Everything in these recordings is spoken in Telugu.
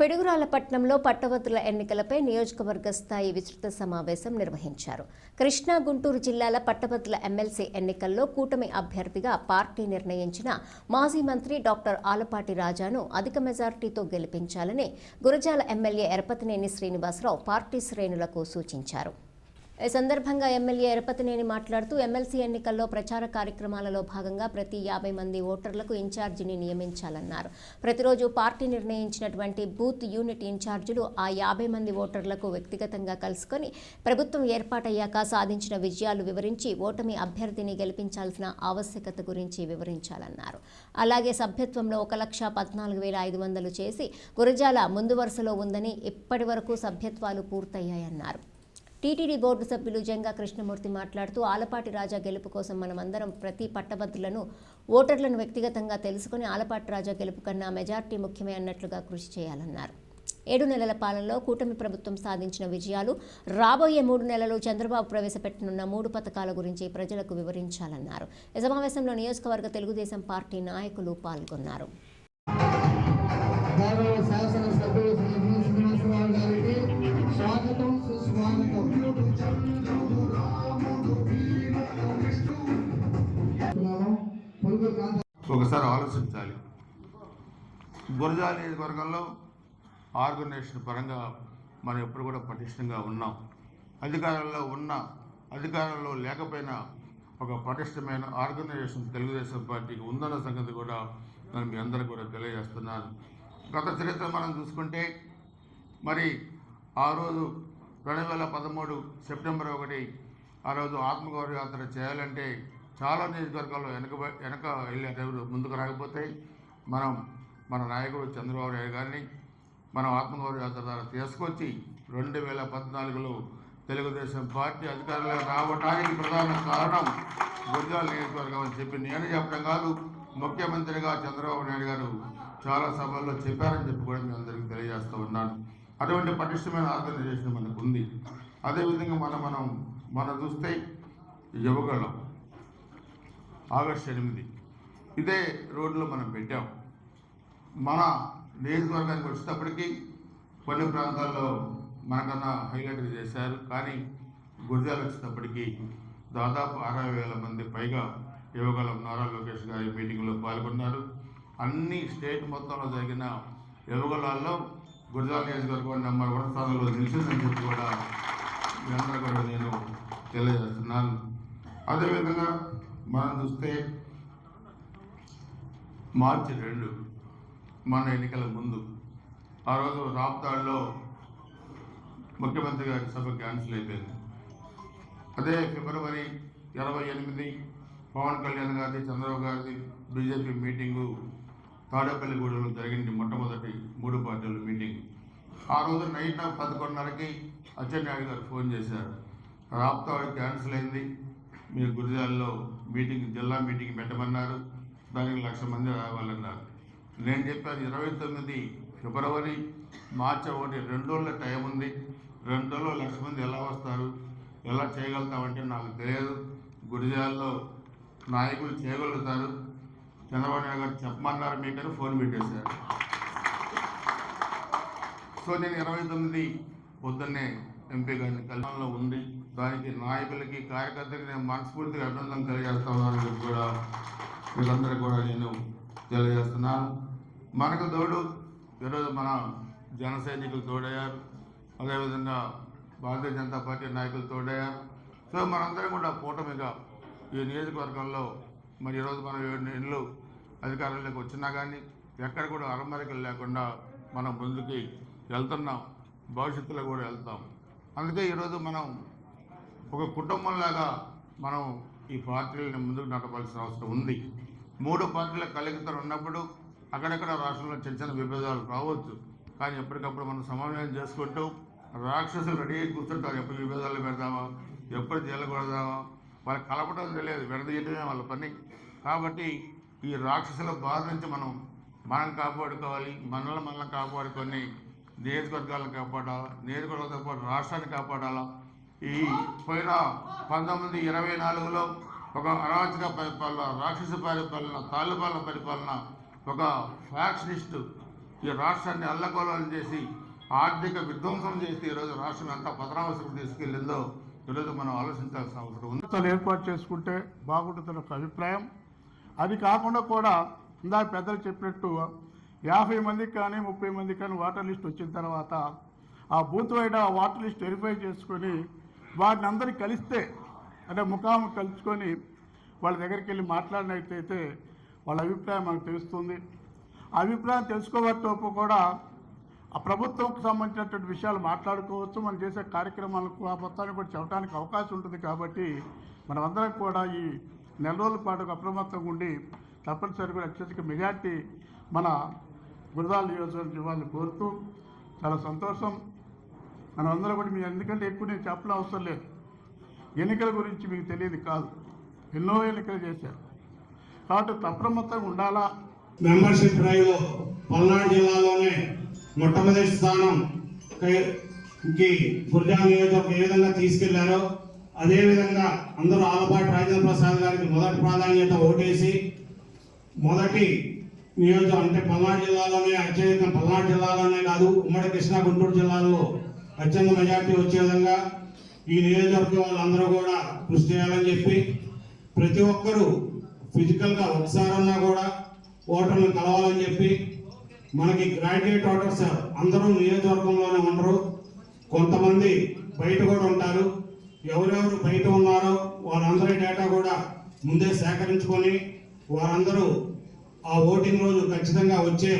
పిడుగురాలపట్నంలో పట్టభద్రుల ఎన్నికలపై నియోజకవర్గ స్థాయి విస్తృత సమావేశం నిర్వహించారు. కృష్ణా గుంటూరు జిల్లాల పట్టభద్రుల ఎమ్మెల్సీ ఎన్నికల్లో కూటమి అభ్యర్థిగా పార్టీ నిర్ణయించిన మాజీ మంత్రి డాక్టర్ ఆలపాటి రాజాను అధిక మెజార్టీతో గెలిపించాలని గురజాల ఎమ్మెల్యే ఎరపతినేని శ్రీనివాసరావు పార్టీ శ్రేణులకు సూచించారు. ఈ సందర్భంగా ఎమ్మెల్యే ఎరపతినేని మాట్లాడుతూ ఎమ్మెల్సీ ఎన్నికల్లో ప్రచార కార్యక్రమాలలో భాగంగా ప్రతి యాభై మంది ఓటర్లకు ఇన్ఛార్జిని నియమించాలన్నారు. ప్రతిరోజు పార్టీ నిర్ణయించినటువంటి బూత్ యూనిట్ ఇన్ఛార్జీలు ఆ యాభై మంది ఓటర్లకు వ్యక్తిగతంగా కలుసుకొని ప్రభుత్వం ఏర్పాటయ్యాక సాధించిన విజయాలు వివరించి ఓటమి అభ్యర్థిని గెలిపించాల్సిన ఆవశ్యకత గురించి వివరించాలన్నారు. అలాగే సభ్యత్వంలో ఒక లక్ష పద్నాలుగు వేల ఐదు వందలు చేసి గురజాల ముందు వరుసలో ఉందని ఇప్పటి వరకు సభ్యత్వాలు పూర్తయ్యాయన్నారు. టీటీడీ బోర్డు సభ్యులు జంగా కృష్ణమూర్తి మాట్లాడుతూ ఆలపాటి రాజా గెలుపు కోసం మనమందరం ప్రతి పట్టభద్రులను ఓటర్లను వ్యక్తిగతంగా తెలుసుకుని ఆలపాటి రాజా గెలుపు కన్నా మెజార్టీ ముఖ్యమే అన్నట్లుగా కృషి చేయాలన్నారు. ఏడు నెలల పాలనలో కూటమి ప్రభుత్వం సాధించిన విజయాలు రాబోయే మూడు నెలలు చంద్రబాబు ప్రవేశపెట్టనున్న మూడు పథకాల గురించి ప్రజలకు వివరించాలన్నారు. ఈ సమావేశంలో నియోజకవర్గ తెలుగుదేశం పార్టీ నాయకులు పాల్గొన్నారు. ఒకసారి ఆలోచించాలి. గురజాల నియోజకవర్గంలో ఆర్గనైజేషన్ పరంగా మనం ఎప్పుడు కూడా పటిష్టంగా ఉన్నాం. అధికారంలో ఉన్న అధికారంలో లేకపోయినా ఒక పటిష్టమైన ఆర్గనైజేషన్ తెలుగుదేశం పార్టీకి ఉందన్న సంగతి కూడా నేను మీ అందరికీ కూడా తెలియజేస్తున్నాను. గత చరిత్ర మనం చూసుకుంటే మరి ఆ రోజు రెండు వేల పదమూడు సెప్టెంబర్ ఒకటి ఆ రోజు ఆత్మగౌరవ యాత్ర చేయాలంటే చాలా నియోజకవర్గాల్లో వెనక వెనక వెళ్ళే ఎవరు ముందుకు రాకపోతే మనం మన నాయకుడు చంద్రబాబు నాయుడు గారిని మనం ఆత్మగౌరవ యాత్ర ద్వారా తీసుకొచ్చి రెండు వేల పద్నాలుగులో తెలుగుదేశం పార్టీ అధికారంలో రావడానికి ప్రధాన కారణం గురజాల నియోజకవర్గం అని చెప్పి నేను చెప్పడం కాదు. ముఖ్యమంత్రిగా చంద్రబాబు నాయుడు గారు చాలా సభల్లో చెప్పారని చెప్పి కూడా మీ అందరికీ తెలియజేస్తూ ఉన్నాను. అటువంటి పటిష్టమైన ఆర్గనైజేషన్ మనకు ఉంది అదేవిధంగా మనం మనం మనం చూస్తే యువకులం ఆగస్టు ఎనిమిది. ఇదే రోడ్లో మనం పెట్టాం. మన నియోజకవర్గానికి వచ్చేటప్పటికీ కొన్ని ప్రాంతాల్లో మనకన్నా హైలైట్ చేశారు. కానీ గురిజాలు వచ్చేటప్పటికీ దాదాపు అరవై వేల మంది పైగా యువగలం నారా లోకేష్ గారి మీటింగ్లో పాల్గొన్నారు. అన్ని స్టేట్ మొత్తంలో జరిగిన యువగలాల్లో గురిజాల నియోజకవర్గం నెంబర్ వన్ స్థానంలో నిలిచిందని చెప్పి కూడా మీ అందరూ కూడా నేను తెలియజేస్తున్నాను. అదేవిధంగా మనం చూస్తే మార్చి రెండు మన ఎన్నికల ముందు. ఆ రోజు రాప్తాడులో ముఖ్యమంత్రి గారి సభ క్యాన్సిల్ అయిపోయింది. అదే ఫిబ్రవరి ఇరవై ఎనిమిది పవన్ కళ్యాణ్ గారిది చంద్రబాబు గారిది బీజేపీ మీటింగు తాడేపల్లిగూడెంలో జరిగింది. మొట్టమొదటి మూడు పార్టీల మీటింగ్. ఆ రోజు నైట్ పదకొండున్నరకి అచ్చెన్నాయుడు గారు ఫోన్ చేశారు. రాప్తాడు క్యాన్సిల్ అయింది. మీరు గురిజాల్లో మీటింగ్ జిల్లా మీటింగ్ పెట్టమన్నారు. దానికి లక్ష మంది రావాలన్నారు. నేను చెప్పాను ఇరవై తొమ్మిది ఫిబ్రవరి మార్చి ఒకటి రెండు రోజుల టైం ఉంది. రెండు రోజుల్లో లక్ష మంది ఎలా వస్తారు? ఎలా చేయగలుగుతామంటే నాకు తెలియదు. గురిజాల్లో నాయకులు చేయగలుగుతారు. చంద్రబాబు నాయుడు గారు చెప్పమన్నారు మీకని ఫోన్ పెట్టేశారు. సో నేను ఇరవై తొమ్మిది పొద్దున్నే ఎంపీ గారిని కల్పనలో ఉంది దానికి నాయకులకి కార్యకర్తలకి నేను మనస్ఫూర్తిగా అభినందన తెలియజేస్తా అని కూడా వీళ్ళందరూ కూడా నేను తెలియజేస్తున్నాను. మనకు తోడు ఈరోజు మన జన సైనికులు తోడయ్యారు. అదేవిధంగా భారతీయ జనతా పార్టీ నాయకులు తోడయ్యారు. సో మనందరం కూడా కూటమిగా ఈ నియోజకవర్గంలో మరి ఈరోజు మనం ఏడు ఇళ్ళు అధికారంలోకి వచ్చినా కానీ ఎక్కడ కూడా అరమరికలు లేకుండా మనం ముందుకి వెళ్తున్నాం. భవిష్యత్తులో కూడా వెళ్తాం. అందుకే ఈరోజు మనం ఒక కుటుంబంలాగా మనం ఈ పార్టీలను ముందుకు నడపాల్సిన అవసరం ఉంది. మూడు పార్టీల కలయికతో ఉన్నప్పుడు అక్కడక్కడ రాష్ట్రంలో చిన్న చిన్న విభేదాలు రావచ్చు. కానీ ఎప్పటికప్పుడు మనం సమన్వయం చేసుకుంటూ రాక్షసులు రెడీ అయి కూర్చుంటారు. ఎప్పుడు విభేదాలు పెడదామా? ఎప్పుడు జైలు కొడదామా వాళ్ళకి కలపడం తెలియదు. విడదీయటమే వాళ్ళ పని. కాబట్టి ఈ రాక్షసుల బాధ నుంచి మనం మనం కాపాడుకోవాలి. మనల్ని మనల్ని కాపాడుకొని నియోజకవర్గాలను కాపాడాలా? నియోజకవర్గాలతో పాటు రాష్ట్రాన్ని కాపాడాలా? ఈ పోయిన పంతొమ్మిది ఇరవై నాలుగులో ఒక అరాచక పరిపాలన రాక్షస పరిపాలన తాలిబాన్ల పరిపాలన ఒక ఫ్యాక్షనిస్ట్ ఈ రాష్ట్రాన్ని అల్లకోలం చేసి ఆర్థిక విధ్వంసం చేసి ఈరోజు రాష్ట్రం ఎంత పతనావసరం తీసుకెళ్ళిందో ఈరోజు మనం ఆలోచించాల్సిన అవసరం ఉంది. తను ఏర్పాటు చేసుకుంటే బాగుంటుందని ఒక అభిప్రాయం. అది కాకుండా కూడా ఇందాక పెద్దలు చెప్పినట్టు యాభై మందికి కానీ ముప్పై మందికి కానీ వాటర్ లిస్ట్ వచ్చిన తర్వాత ఆ బూత్ వైడ్ ఆ వాటర్ లిస్ట్ వెరిఫై చేసుకొని వారిని అందరికి కలిస్తే అంటే ముఖాము కలుసుకొని వాళ్ళ దగ్గరికి వెళ్ళి మాట్లాడినట్టయితే వాళ్ళ అభిప్రాయం మనకు తెలుస్తుంది. ఆ అభిప్రాయం తెలుసుకోవటం కూడా ఆ ప్రభుత్వంకి సంబంధించినటువంటి విషయాలు మాట్లాడుకోవచ్చు మనం చేసే కార్యక్రమాలకు ఆ మొత్తాన్ని కూడా చెప్పడానికి అవకాశం ఉంటుంది కాబట్టి మనమందరం కూడా ఈ నెల రోజుల పాటు అప్రమత్తంగా ఉండి తప్పనిసరిగా అత్యధిక మెజార్టీ మన గురదాల నియోజకవర్గం ఇవ్వాలని కోరుతూ చాలా సంతోషం. మనం అందరం కూడా మీ ఎందుకంటే ఎక్కువ నేను చెప్పడం అవసరం లేదు. ఎన్నికల గురించి మీకు తెలియదు కాదు. ఎన్నో ఎన్నికలు చేశారు. కాబట్టి తప్రమత్తంగా ఉండాలా? మెంబర్షిప్ డ్రైవ్ పల్నాడు జిల్లాలోనే మొట్టమొదటి స్థానం కి- గుర్జా నియోజకవర్గం ఏ విధంగా తీసుకెళ్ళారో అదేవిధంగా అందరూ ఆలపాటి రాజేంద్ర ప్రసాద్ గారికి మొదటి ప్రాధాన్యత ఓటేసి మొదటి నియోజకం అంటే పల్నాడు జిల్లాలోనే అత్యధిక పల్నాడు జిల్లాలోనే కాదు ఉమ్మడి కృష్ణా గుంటూరు జిల్లాలో అత్యంత మెజార్టీ వచ్చే విధంగా ఈ నియోజకవర్గం వాళ్ళందరూ కూడా కృషి చేయాలని చెప్పి ప్రతి ఒక్కరూ ఫిజికల్గా ఒకసారన్నా కూడా ఓటర్ని కలవాలని చెప్పి మనకి గ్రాడ్యుయేట్ ఓటర్స్ అందరూ నియోజకవర్గంలోనే ఉండరు. కొంతమంది బయట కూడా ఉంటారు. ఎవరెవరు బయట ఉన్నారో వారందరి డేటా కూడా ముందే సేకరించుకొని వారందరూ ఆ ఓటింగ్ రోజు ఖచ్చితంగా వచ్చే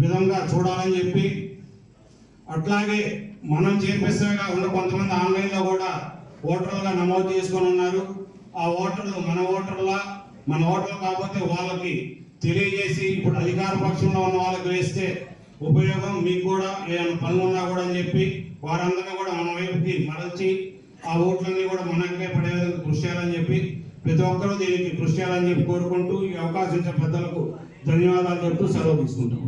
విధంగా చూడాలని చెప్పి అట్లాగే మనం చేపిస్తాగా ఉన్న కొంతమంది ఆన్లైన్లో కూడా ఓటర్లుగా నమోదు చేసుకొని ఉన్నారు. ఆ ఓటర్లు మన ఓటర్లా మన ఓటర్లు కాకపోతే వాళ్ళకి తెలియజేసి ఇప్పుడు అధికార పక్షంలో ఉన్న వాళ్ళకి వేస్తే ఉపయోగం మీకు కూడా ఏమైనా పనులు ఉన్నా కూడా అని చెప్పి వారందరినీ కూడా మన వైపుకి మరల్చి ఆ ఓట్లన్నీ కూడా మనకే పడే విధంగా కృషి చేయాలని చెప్పి ప్రతి ఒక్కరూ దీనికి కృషి చేయాలని చెప్పి కోరుకుంటూ ఈ అవకాశం ఇచ్చిన పెద్దలకు ధన్యవాదాలు చెప్తూ సెలవు తీసుకుంటాం.